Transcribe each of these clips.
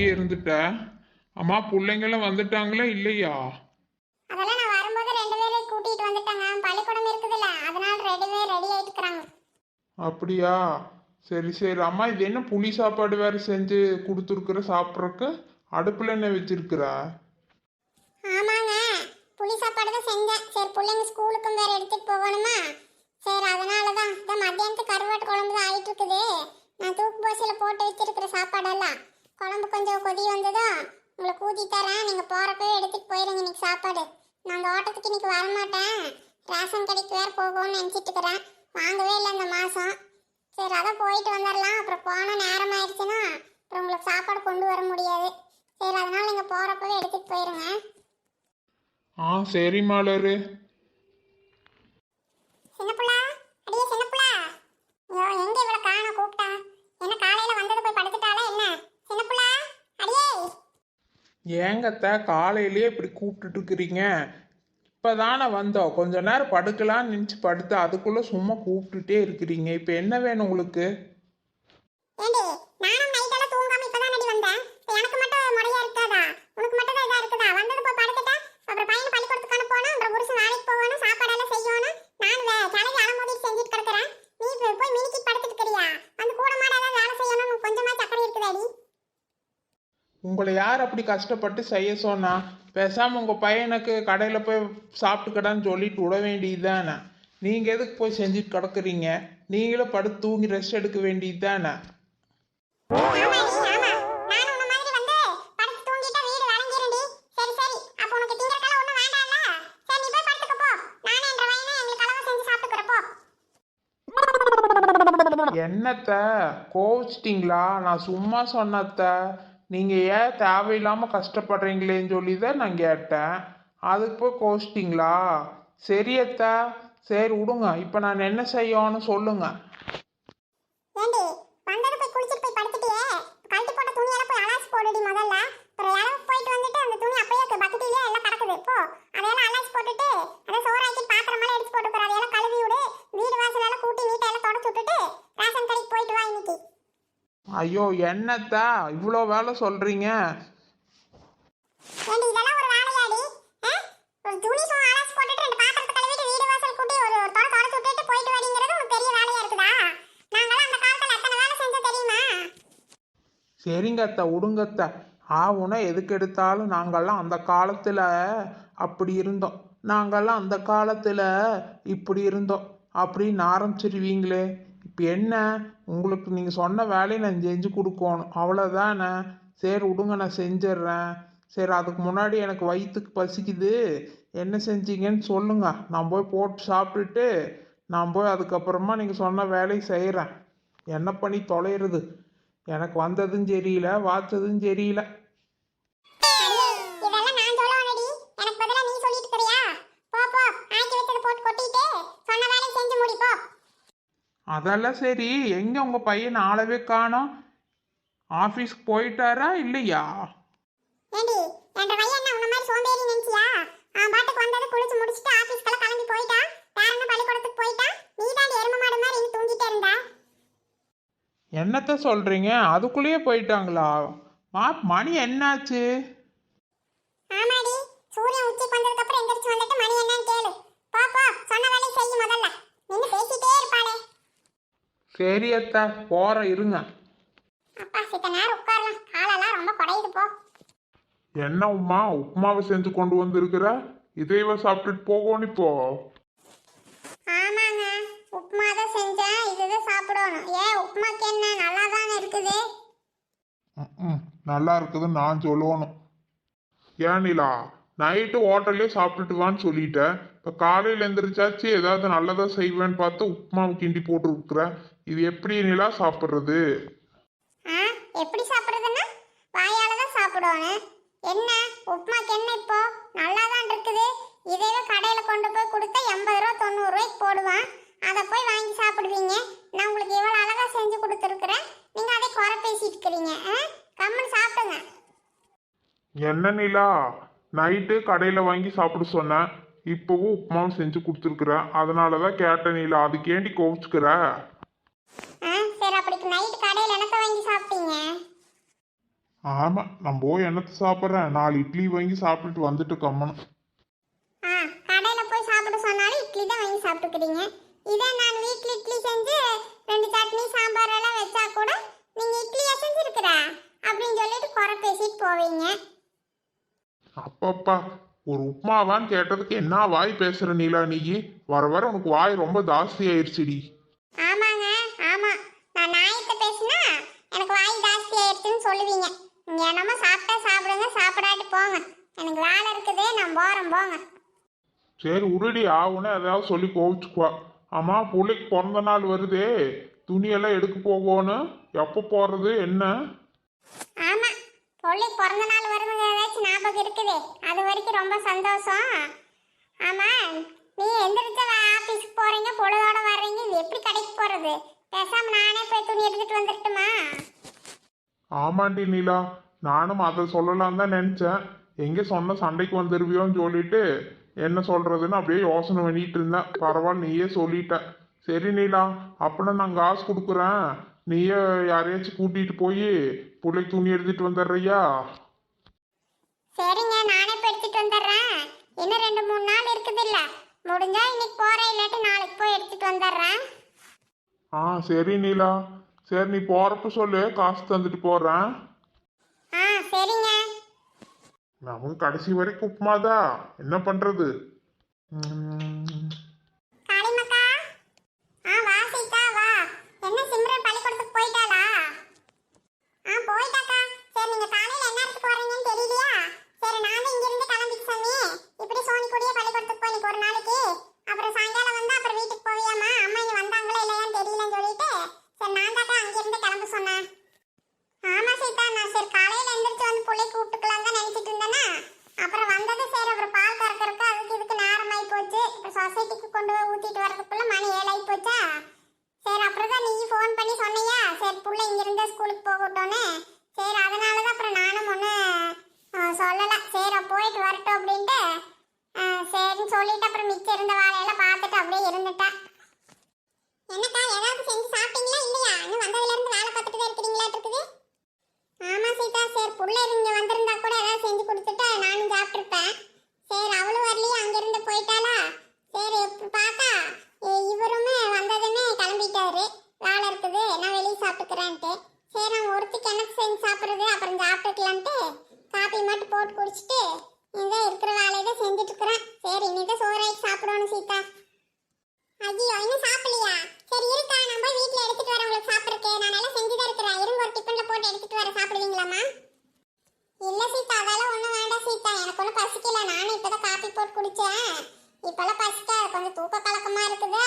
இங்கேயே இருந்துட்ட? அம்மா பிள்ளைங்களாம் வந்துட்டாங்களா இல்லையா? அதெல்லாம் நான் வரும்போது ரெண்டு பேரும் கூட்டிட்டு வந்துட்டாங்க. பள்ளிக்கூடம் இருக்குதுல்ல அதனால ரெண்டு பேரும் ரெடி ஆயிட்டு இருக்கிறாங்க அப்படியா? சரி சரி. அம்மா இது என்ன புளி சாப்பாடு வேற செஞ்சு கொடுத்துருக்குற சாப்பிட்றக்கு அடுப்பில் என்ன வச்சிருக்கிறா? ஆமாங்க. புளி சாப்பாடு தான் செஞ்சேன். சரி பிள்ளைங்க ஸ்கூலுக்கும் வேற எடுத்துட்டு போகணுமா? சரி அதனால தான் இந்த மத்தியானத்துக்கு கருவாட்டு குழம்பு தான் ஆயிட்டு இருக்குது நான் தூக்கு போசியில் போட்டு வச்சிருக்கிற சாப்பாடெல்லாம். குழம்பு கொஞ்சம் கொதி வந்ததும் உங்களுக்கு ஊற்றி தரேன். நீங்கள் போகிறப்பவே எடுத்துட்டு போயிருங்க இன்னைக்கு சாப்பாடு. நான் அந்த ஓட்டத்துக்கு இன்னைக்கு வரமாட்டேன். ரேஷன் கடைக்கு வேற போகும்னு நினச்சிட்டு இருக்கிறேன். வாங்கவே இல்லை இந்த மாதம் சரி அதான் போயிட்டு வந்துடலாம் அப்புறம் போன நேரம் ஆயிடுச்சுன்னா அப்புறம் உங்களுக்கு சாப்பாடு கொண்டு வர முடியாது. சரி அதனால நீங்கள் போகிறப்பவே எடுத்துட்டு போயிருங்க. ஆ சரி மலரு. சின்னப்புள்ள அடியே சின்னப்புள்ள ஐயோ எங்க இவள காண கூப்பிட்டா? என்ன காலையில வந்தது போய் படுத்துட்டாளா என்ன? ஏங்கத்த காலையிலேயே இப்படி கூப்பிட்டுட்டு இருக்கிறீங்க இப்போதானே வந்தோம். கொஞ்ச நேரம் படுக்கலாம்னு நினச்சி படுத்து அதுக்குள்ளே சும்மா கூப்பிட்டுட்டே இருக்கிறீங்க. இப்போ என்ன வேணும் உங்களுக்கு? ஏண்டி உங்களை யார் அப்படி கஷ்டப்பட்டு செய்ய சொன்னா பேசாமல் உங்கள் பையனுக்கு கடையில் போய் சாப்பிட்டுக்கடான்னு சொல்லிட்டு விட வேண்டியது தானே நீங்கள் எதுக்கு போய் செஞ்சுட்டு கிடக்குறீங்க? நீங்களும் படுத்து தூங்கி ரெஸ்ட் எடுக்க வேண்டியது தானே. என்னத்த? கோவிச்சிட்டிங்களா? நான் சும்மா சொன்னத்த நீங்கள் ஏன் தேவையில்லாமல் கஷ்டப்படுறீங்களேன்னு சொல்லி தான் நான் கேட்டேன் அதுக்கு போய் கோவிச்சிட்டிங்களா சரியத்த சரி விடுங்க இப்போ நான் என்ன செய்யணும்னு சொல்லுங்கள் ஏண்டி, வந்தது போய் குளிச்சிட்டு போய் படுத்துட்டியே. கழட்டி போட்ட துணியெல்லாம் போய் அலாசி போடுடி முதல்ல. அப்புறம் இளவுக்கு போயிட்டு வந்துட்டு அந்த துணி அப்படியே இருக்கு. பக்கெட்டிலே எல்லாம் கிடக்குது. போ. அதையெல்லாம் அலாசி போட்டுட்டு, அதை சோறாக்கி பாத்திரமெல்லாம் எடுத்து போட்டு போற. அதையெல்லாம் கழுவி விடு. வீடு வாசல் எல்லாம் கூட்டி நீட்டா எல்லாம் தொடச்சு விட்டுட்டு, ரேஷன் கடைக்கு போயிட்டு வா இன்னைக்கு. ஐயோ என்னத்த இவ்வளோ வேலை சொல்கிறீங்க ஏண்டி இதெல்லாம் ஒரு வேலையாடி ஆ? ஒரு துணி சும்மா அலசி போட்டுட்டு ரெண்டு பாத்திரத்தை கழுவிட்டு வீடு வாசல் கூட்டி ஒரு ஒரு தொட தொடச்சு விட்டுட்டு போயிட்டு வரீங்கிறது ஒரு பெரிய வேலையா இருக்குதா நாங்களாம் அந்த காலத்துல எத்தனை வேலை செஞ்சோம் தெரியுமா? சரிங்க அத்தை விடுங்கத்த ஆவுனா எதுக்கு எடுத்தாலும் நாங்கள்லாம் அந்த காலத்தில் அப்படி இருந்தோம். நாங்கள்லாம் அந்த காலத்தில் இப்படி இருந்தோம். அப்படின்னு ஆரம்பிச்சிருவீங்களே. இப்போ என்ன? உங்களுக்கு நீங்கள் சொன்ன வேலையை நான் செஞ்சு கொடுக்கணும். அவ்வளோதானே சரி விடுங்க நான் செஞ்சிடுறேன். சரி அதுக்கு முன்னாடி எனக்கு வயிற்றுக்கு பசிக்குது. என்ன செஞ்சீங்கன்னு சொல்லுங்கள் நான் போய் போட்டு சாப்பிட்டுட்டு நான் போய் அதுக்கப்புறமா நீங்கள் சொன்ன வேலையை செய்கிறேன் என்ன பண்ணி தொலைகிறது எனக்கு வந்ததும் தெரியல வாத்ததும் தெரியல அடியே, இதெல்லாம் நான் சொல்லணும்டி எனக்கு பதிலா நீ சொல்லிட்டு இருக்கறியா போ போ ஆக்கி வச்சதை போட்டு கொட்டிட்டு சொன்ன வேலையை செஞ்சு முடி போ அதெல்லாம் சரி. எங்க உங்க பையன் ஆளவே காணோம். ஆஃபீஸ்க்கு போயிட்டாரா இல்லையா? ஏண்டி என்ற பையன் என்ன உன்ன மாதிரி சோம்பேறி நினைச்சியா? அவன் பாட்டுக்கு வந்தது குளிச்சு முடிச்சிட்டு ஆபீஸ்க்கெல்லாம் கிளம்பி போயிட்டான் வேற என்ன பள்ளிக்கூடத்துக்கு போயிட்டான் நீ தான் எரும மாடு மாதிரி இங்க தூங்கிட்டே இருந்தா? என்னத்த சொல்றீங்க? அதுக்குள்ளேயே போயிட்டாங்களா? மா மணி என்னாச்சு? ஆமாடி சூரியன் உச்சிக்கு வந்ததுக்கு அப்புறம் எந்திரிச்சு வந்துட்டு மணி என்னன்னு கேளு. போ போ சொன்ன வேலையை செய்ய முதல்ல. நின்னு பேசிட்டே இருப்பாளே. சரி அத்தா போறேன் இருங்க. அப்பா சித்த நேரம் உட்காரலாம். காலெல்லாம் ரொம்ப குறையுது போ. என்ன உமா உப்புமாவை செஞ்சு கொண்டு வந்திருக்கிற? இதைவ சாப்பிட்டுட்டு போகணும் இப்போ ஆமாங்க. உப்புமா தான் செஞ்சேன். இதுதான் சாப்பிடணும். ஏன் உப்புமாக்கு என்ன? நல்லா தானே இருக்குது? ம்ம், நல்லா இருக்குதுன்னு நான் சொல்லணும். ஏன் நிலா? நைட்டு ஹோட்டல்லே சாப்பிட்டுட்டு வான்னு சொல்லிட்டேன் இப்போ காலையில் எந்திரிச்சாச்சு ஏதாவது நல்லதா செய்வேன்னு பார்த்து உப்புமாவை கிண்டி போட்டு இருக்கிற இது எப்படி நிலா சாப்பிட்றது? ஆ எப்படி சாப்பிடுறதுன்னா வாயால தான் சாப்பிடணும் என்ன? உப்புமாக்கு என்ன இப்போ? நல்லா தான் இருக்குது இதேவே கடையில் கொண்டு போய் கொடுத்தா எண்பது ரூபா தொண்ணூறு ரூபாய்க்கு போடுவான். அதை போய் வாங்கி சாப்பிடுவீங்க. நான் உங்களுக்கு இவ்வளோ அழகா செஞ்சு கொடுத்துருக்குறேன். நீங்கள் அதை குறை பேசிட்டு இருக்கிறீங்க. ஆ கம்முன்னு சாப்பிடுங்க. என்ன நிலா? நைட்டு கடையில் வாங்கி சாப்பிட சொன்னேன் இப்போவும் உப்புமாவும் செஞ்சு கொடுத்துருக்குற. அதனால தான் கேட்டேன் நிலா. அதுக்கு ஏண்டி கோவிச்சுக்கிற? ஆ சரி அப்படிக்கு நைட் கடையில் என்னத்தை வாங்கி சாப்பிட்டீங்க? ஆமா நான் போய் என்னத்தை சாப்பிட்றேன்? நாலு இட்லி வாங்கி சாப்பிட்டுட்டு வந்துட்டு கம்மணும் ஆ கடையில் போய் சாப்பிட சொன்னாலும் இட்லி தான் வாங்கி சாப்பிட்டுக்கிறீங்க. இதே நான் வீட்டில் இட்லி செஞ்சு ரெண்டு சட்னி சாம்பார் எல்லாம் வச்சா கூட நீங்கள் இட்லியா செஞ்சுருக்குற? அப்படின்னு சொல்லிட்டு குறை பேசிட்டு போவீங்க. அப்பப்பா ஒரு உப்புமாவான்னு கேட்டதுக்கு என்ன வாய் பேசுற நீலா நீ வர வர உனக்கு வாய் ரொம்ப ஜாஸ்தி ஆயிடுச்சுடி ஆமாங்க ஆமாம் நான் நாயத்தை பேசினா எனக்கு வாய் ஜாஸ்தி ஆயிடுச்சுன்னு சொல்லுவீங்க நீங்கள் என்னமோ சாப்பிட்டா சாப்பிடுங்க சாப்பிடாட்டி போங்க. எனக்கு வேலை இருக்குது நான் போகிறேன் போங்க. சரி உருடி ஆகுன்னு ஏதாவது சொல்லி கோவிச்சுக்குவா. ஆமா பிள்ளைக்கு பிறந்த நாள் வருதே. துணியெல்லாம் எடுக்க போகணும் எப்போ போறது என்ன? ஆமாம் பொள்ளி பிறந்த நாள் வருதுங்க ஏதாச்சும் ஞாபகம் இருக்குது. அது வரைக்கும் ரொம்ப சந்தோஷம். ஆமாம் நீ எந்திரிச்ச ஆஃபீஸுக்கு போகிறீங்க பொழுதோட வர்றீங்க இது எப்படி கடைக்கு போகிறது பேசாமல் நானே போய் துணி எடுத்துகிட்டு வந்துடட்டுமா ஆமாண்டி நீலா நானும் அதை சொல்லலாம் தான் நினச்சேன். எங்கே சொன்ன சண்டைக்கு வந்துருவியோன்னு சொல்லிட்டு என்ன சொல்றதுன்னு அப்படியே யோசனை பண்ணிட்டு இருந்தேன். பரவாயில்ல நீயே சொல்லிட்ட. சரி நீலா அப்படின்னா நான் காசு கொடுக்குறேன். நீயே யாரையாச்சும் கூட்டிட்டு போய் பிள்ளைக்கு துணி எடுத்துட்டு வந்துடுறியா? சரிங்க நானே போய் எடுத்துகிட்டு வந்துடுறேன். இன்னும் ரெண்டு மூணு நாள் இருக்குது இல்லை. முடிஞ்சா இன்னைக்கு போகிறேன் இல்லாட்டி நாளைக்கு போய் எடுத்துகிட்டு வந்துடுறேன். ஆ சரி நீலா சரி நீ போறப்ப சொல்லு. காசு தந்துட்டு போறேன். ஆ சரிங்க. நமக்கு கடைசி வரைக்கும் உப்புமாதான் என்ன பண்றது உம், காளிமக்கா ஆ வா சீதா வா என்ன சிம்ரன் பள்ளிக்கூடத்துக்கு போயிட்டாளா ஆ போயிட்டாக்கா சரி நீங்க காலையில என்ன இடத்துக்கு வரீங்கன்னு தெரியலையா சரி நானும் இங்க இருந்து கிளம்பிட்டு சாமி இப்படி சோனி கூடயே பள்ளிக்கூடத்துக்கு போய் ஒரு நாளைக்கு அப்புறம் சாயங்காலம் வந்து அப்புறம் வீட்டுக்கு போவியாமா அம்மா இங்க வந்தாங்களா இல்லையான்னு தெரியலன்னு சொல்லிட்டு சரி நான் தாக்கா அங்க இருந்து கிளம்ப சொன்னேன் ஆமா சீதா நான் சரி காலையில எந்திரிச்சு வந்து புள்ளை கூப்பிட்டுக்கலாம் தான் நினைச்சிட்டு இருந்தேனா அப்புறம் வந்தது சரி அப்புறம் பால் கறக்கறதுக்கு அதுக்கு இதுக்கு நேரமாயி போச்சு அப்புறம் சொசைட்டிக்கு கொண்டு போய் ஊத்திட்டு வரதுக்குள்ள மணி ஏழாயி போச்சா சரி அப்புறம் தான் நீ ஃபோன் பண்ணி சொன்னியா சரி இருந்த ஸ்கூலுக்கு போகட்டோன்னு சரி அதனால தான் அப்புறம் நானும் ஒன்று சொல்லலை. சரி போயிட்டு வரட்டும் அப்படின்ட்டு சரின்னு சொல்லிட்டு அப்புறம் மிச்சம் இருந்த வேலையெல்லாம் பார்த்துட்டு அப்படியே இருந்துட்டேன். என்னக்கா ஏதாவது செஞ்சு சாப்பிட்டீங்களா இல்லையா? இன்னும் வந்ததுலேருந்து வேலை பார்த்துட்டு தான் இருக்கிறீங்களா இருக்குது? ஆமாம் சீதா சரி புள்ள இங்க வந்திருந்தா கூட ஏதாவது செஞ்சு கொடுத்துட்டு நானும் சாப்பிட்டுருப்பேன். சரி அவளும் வரலையே அங்கிருந்து போயிட்டாளா சரி இப்ப பார்த்தா இ- இவருமே வந்ததுமே கிளம்பிட்டாரு வேலை இருக்குது நான் வெளியே சாப்பிட்டுக்கிறேன்ட்டு சரி நான் ஒருத்திக்கு எனக்கு செஞ்சு சாப்பிட்றது அப்புறம் சாப்பிட்டுக்கலான்ட்டு காப்பி மட்டும் போட்டு குடிச்சிட்டு இந்த இருக்கிற வேலையை தான் செஞ்சுட்டு இருக்கிறேன் சரி இனிதான் சோறாக்கி சாப்பிடணும் சீதா ஐயோ இன்னும் சாப்பிடலையா சரி இருக்கா நான் போய் வீட்ல எடுத்துட்டு வரேன் உங்களுக்கு சாப்பிடுறதுக்கு நான் நல்லா செஞ்சு தான் இருக்கிறேன் இருங்க ஒரு டிஃபன்ல போட்டு எடுத்துட்டு வர சாப்பிடுவீங்களாம்மா இல்ல சீதா அதெல்லாம் ஒண்ணும் வேண்டாம் சீதா. எனக்கு ஒன்றும் பசிக்கல. நானும் இப்பதான் காப்பி போட்டு குடிச்சேன். இப்பெல்லாம் பசிக்காது கொஞ்சம் தூக்க கலக்கமா இருக்குது.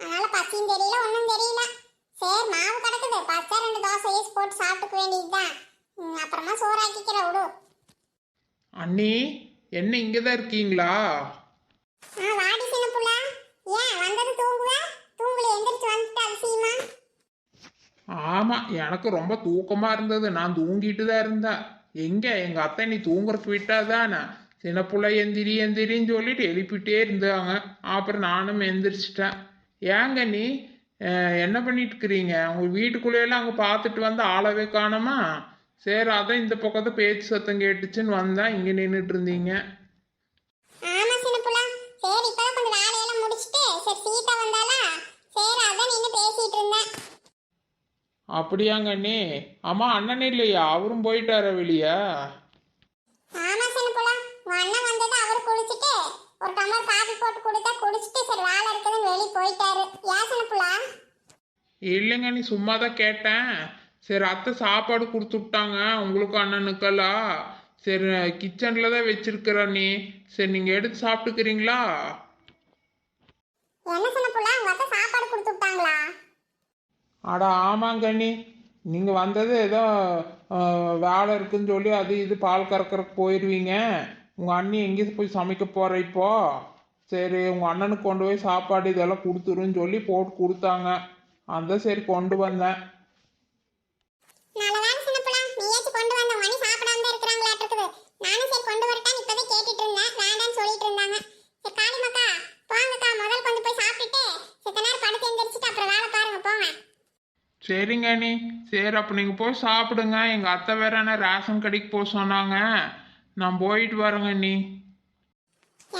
அதனால பசியும் தெரியல ஒன்றும் தெரியல. சரி மாவு கிடக்குது. பச்சா ரெண்டு தோசை ஏசி போட்டு சாப்பிட்டுக்க வேண்டியதுதான். அப்புறமா சோறாக்கிக்கிற விடு. அண்ணி என்ன இங்கே தான் இருக்கீங்களா? ஆ வாடி சின்ன புள்ள. ஏன் வந்தது தூங்குவ? தூங்கல எந்திரிச்சு வந்துட்டு அதிசயமா ஆமாம் எனக்கு ரொம்ப தூக்கமாக இருந்தது. நான் தூங்கிட்டு தான் இருந்தேன். எங்கே? எங்கள் அத்தை நீ தூங்குறதுக்கு விட்டாதானே? சின்ன பிள்ளை எந்திரி எந்திரின்னு சொல்லிட்டு எழுப்பிட்டே இருந்தாங்க. அப்புறம் நானும் எந்திரிச்சிட்டேன். ஏங்க நீ? என்ன பண்ணிட்டு இருக்கிறீங்க உங்க வீட்டுக்குள்ளேயெல்லாம் அங்கே பார்த்துட்டு வந்து ஆளவே காணோமா? சரி அதான் இந்த பக்கத்து பேச்சு சத்தம் கேட்டுச்சுன்னு வந்தேன். இங்கே நின்றுட்டு இருந்தீங்க சரி இப்பதான் கொஞ்சம் சீதா சரி அதான் நின்று பேசிட்டு இருந்தேன் அப்படியாங்க அண்ணி. ஆமா அண்ணன் இல்லையா? அவரும் போயிட்டாரா வெளியே? ஆமா சின்னப்புல உங்க அண்ணன் வந்தது அவர் குளிச்சுட்டு ஒரு டம்ளர் காபி போட்டு கொடுத்தா குடிச்சிட்டு சரி வேலை இருக்குதுன்னு வெளியே போயிட்டாரு. ஏன் சின்னப்புல இல்லைங்க நீ சும்மா தான் கேட்டேன். சரி அத்தை சாப்பாடு கொடுத்து விட்டாங்க உங்களுக்கும் அண்ணனுக்கெல்லாம் சரி கிச்சனில் தான் வச்சிருக்கிற நீ சரி நீங்கள் எடுத்து சாப்பிட்டுக்கிறீங்களா? என்ன சின்னப்புல உங்க அத்தை சாப்பாடு கொடுத்து விட்டாங்களா அடா ஆமாங்கண்ணி நீங்கள் வந்தது ஏதோ வேலை இருக்குன்னு சொல்லி அது இது பால் கறக்கறக்கு போயிடுவீங்க உங்கள் அண்ணி எங்கே போய் சமைக்க போகிற இப்போ. சரி உங்கள் அண்ணனுக்கு கொண்டு போய் சாப்பாடு இதெல்லாம் கொடுத்துருன்னு சொல்லி போட்டு கொடுத்தாங்க. அந்த சரி கொண்டு வந்தேன். சொல்லிட்டு இருந்தாங்க. சரி காளிமக்கா போங்கக்கா முதல் கொண்டு போய் சாப்பிட்டுட்டு சித்த நேரம் படுத்து எந்திரிச்சிட்டு அப்புறம் வேலை சரிங்க அண்ணி. சரி அப்போ நீங்கள் போய் சாப்பிடுங்க. எங்கள் அத்தை வேற என்ன ரேஷன் கடைக்கு போக சொன்னாங்க. நான் போயிட்டு வரேங்க அண்ணி.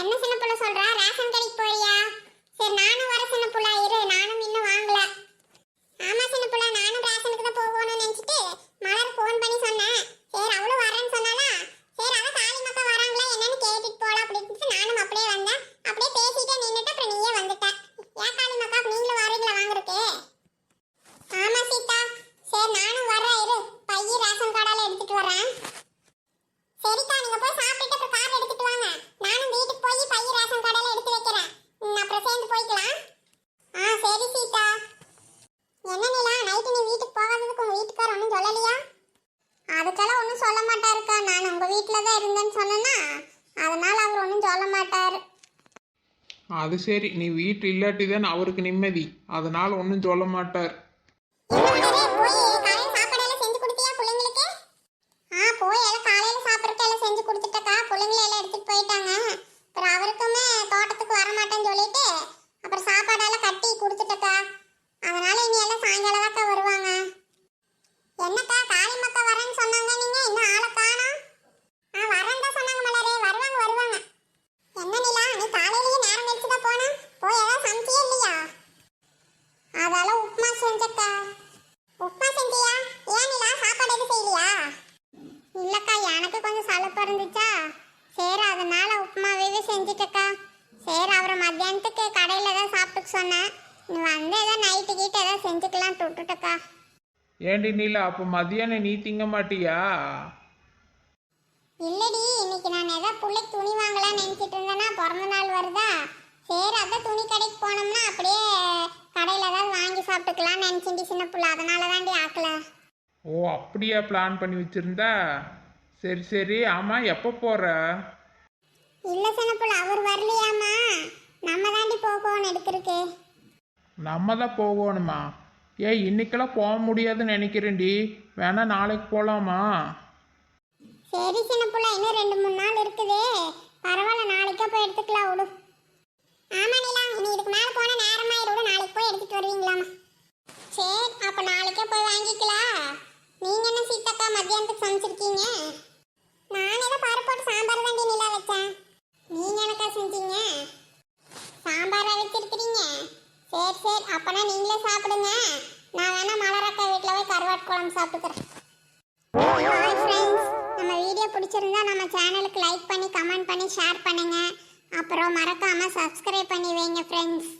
என்ன சின்ன புள்ள சொல்றா? ரேஷன் கடைக்கு போறியா? சரி நானும் வர சின்ன புள்ள. இரு நானும் இன்னும் வாங்கல. ஆமா சின்ன புள்ள நானும் ரேஷனுக்கு தான் போகணும்னு நினைச்சிட்டு மலர் ஃபோன் பண்ணி சொன்னேன். சரி அவளும் வரேன்னு சொன்னாலா சரி அவ காளி மக்கா வராங்களா என்னன்னு கேட்டுட்டு போலாம் அப்படின்னு நானும் அப்படியே வந்தேன். அப்படியே பேசிட்டே நின்னுட்டு அப்புறம் நீயே வந்துட்ட. ஏன் காளி மக்கா நீங்களும் வரீங்களா வாங்குறதுக்கு? ஆமா சீதா. சரி நானும் வரேன் இரு பைய ரேஷன் கடையில எடுத்துட்டு வரேன் சரிக்கா நீங்க போய் சாப்பிட்டுட்டு அப்புறம் கார் எடுத்துட்டு வாங்க. நானும் வீட்டுக்கு போய் பைய ரேஷன் கடையில எடுத்து வைக்கிறேன். அப்புறம் சேர்ந்து போய்க்கலாம். ஆ சரி சீதா. என்ன நிலா நைட்டு நீ வீட்டுக்கு போகாததுக்கு உங்க வீட்டுக்கார ஒன்றும் சொல்லலையா? அதுக்கெல்லாம் ஒன்றும் சொல்ல மாட்டாருக்கா. நான் உங்க வீட்டில் தான் இருந்தேன்னு சொன்னேன்னா அதனால அவர் ஒன்றும் சொல்ல மாட்டார். அது சரி நீ வீட்டு இல்லாட்டி தான் அவருக்கு நிம்மதி. அதனால் ஒன்றும் சொல்ல மாட்டார். என்ன மலரே, போய் காலையில சாப்பாடெல்லாம் செஞ்சு கொடுத்தியா பிள்ளைங்களுக்கு ஆ போய் எல்லாம் காலையில சாப்பிட்றதுக்கு எல்லாம் செஞ்சு கொடுத்துட்டக்கா பிள்ளைங்களை எல்லாம் எடுத்துட்டு போயிட்டாங்க அப்புறம் அவருக்குமே தோட்டத்துக்கு வர மாட்டேன்னு சொல்லிட்டு அப்புறம் சாப்பாடெல்லாம் கட்டி கொடுத்துட்டக்கா அதனால இனி எல்லாம் சாயங்காலம் தாக்கா வருவாங்க என்னக்கா காளி மக்கா வரேன்னு சொன்னாங்க நீங்க இன்னும் ஆளை காணோம் ஆ வரேன் தான் சொன்னாங்க மலரே வருவாங்க வருவாங்க என்ன நிலா நீ காலையிலேயே நேரம் கழிச்சு தான் போனா போய் ஏதாவது சமைச்சியே இல்லையா அதெல்லாம் உப்புமா செஞ்சக்கா உப்புமா செஞ்சியா ஏன் நிலா சாப்பாடு எதுவும் செய்யலையா இல்லக்கா எனக்கு கொஞ்சம் சலுப்பு இருந்துச்சா சரி அதனால உப்புமாவே செஞ்சுட்டக்கா சரி அவரை மத்தியானத்துக்கு கடையில் தான் சாப்பிட்டுக்க சொன்னேன் நீ வந்து ஏதோ நைட்டு கீட்டு ஏதோ செஞ்சுக்கலாம் விட்டுட்டக்கா. ஏண்டி நீலா அப்போ மதியானம் நீ திங்க மாட்டியா? இல்லடி இன்னைக்கு நான் ஏதோ பிள்ளைக்கு துணி வாங்கலாம்னு நினைச்சிட்டு இருந்தேன்னா பிறந்த நாள் வருதா? சரி அதான் துணி கடைக்கு போனோம்னா அப்படியே கடையில் ஏதாவது வாங்கி சாப்பிட்டுக்கலாம்னு நினச்சிட்டு சின்ன புள்ள. அதனால தாண்டி ஆக்கல. ஓ அப்படியா பிளான் பண்ணி வச்சிருந்தா? சரி சரி. ஆமாம் எப்போ போகிற இல்ல சின்னப்புள்ள அவர் வரலையாமா நம்ம தாண்டி போகணும் எடுக்கிறதுக்கு நம்ம தான் போகணுமா? ஏய் இன்னைக்கெல்லாம் போக முடியாதுன்னு நினைக்கிறேன்டி. வேணா நாளைக்கு போகலாமா சரி சின்னப்புள்ள இன்னும் ரெண்டு மூணு நாள் இருக்குதே. பரவாயில்ல நாளைக்கே போய் எடுத்துக்கலாம் விடு. ஆமா நிலா இனி இதுக்கு மேல போனா நேரமாயிரும் விடு. நாளைக்கு போய் எடுத்துட்டு வருவீங்களாமா. சரி அப்ப நாளைக்கே போய் வாங்கிக்கலாம். நீங்க என்ன சீத்தக்கா மத்தியானத்துக்கு சமைச்சிருக்கீங்க? நான் ஏதோ பருப்பு போட்டு சாம்பார் தான் நிலா வச்சேன். நீங்க எனக்கா செஞ்சீங்க? சாம்பாரா வச்சிருக்கிறீங்க? சரி சரி. அப்பனா நீங்களே சாப்பிடுங்க. நான் வேணா மலரக்கா வீட்டில் போய் கருவாட்டு குழம்பு சாப்பிட்டுக்கிறேன். ஹாய் ஃப்ரெண்ட்ஸ் நம்ம வீடியோ பிடிச்சிருந்தா நம்ம சேனலுக்கு லைக் பண்ணி கமெண்ட் பண்ணி ஷேர் பண்ணுங்க. அப்புறம் மறக்காம சப்ஸ்கிரைப் பண்ணி வைங்க ஃப்ரெண்ட்ஸ்